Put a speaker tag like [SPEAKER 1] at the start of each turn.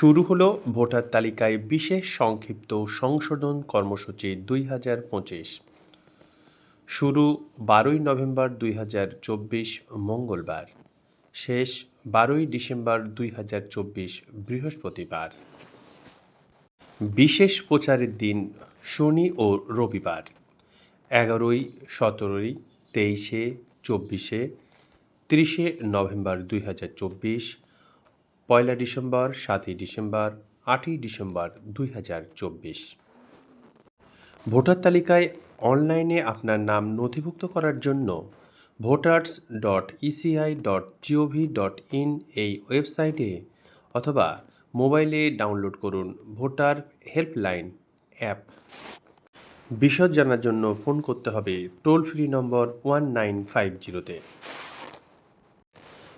[SPEAKER 1] শুরু হলো ভোটার তালিকায় বিশেষ সংক্ষিপ্ত সংশোধন কর্মসূচি দুই হাজার পঁচিশ। শুরু বারোই নভেম্বর দুই হাজার চব্বিশ, মঙ্গলবার। শেষ বারোই ডিসেম্বর দুই হাজার চব্বিশ, বৃহস্পতিবার। বিশেষ প্রচারের দিন শনি ও রবিবার। এগারোই, সতেরোই, তেইশে, চব্বিশে, তিরিশে নভেম্বর দুই হাজার চব্বিশ পয়লা ডিসেম্বর, সাতই ডিসেম্বর, আটই ডিসেম্বর দুই হাজার চব্বিশ। ভোটার তালিকায় অনলাইনে আপনার নাম নথিভুক্ত করার জন্য voters dot ECI dot GOV dot in এই ওয়েবসাইটে অথবা মোবাইলে ডাউনলোড করুন ভোটার হেল্পলাইন অ্যাপ। বিশদ জানার জন্য ফোন করতে হবে toll free number one nine five জিরোতে।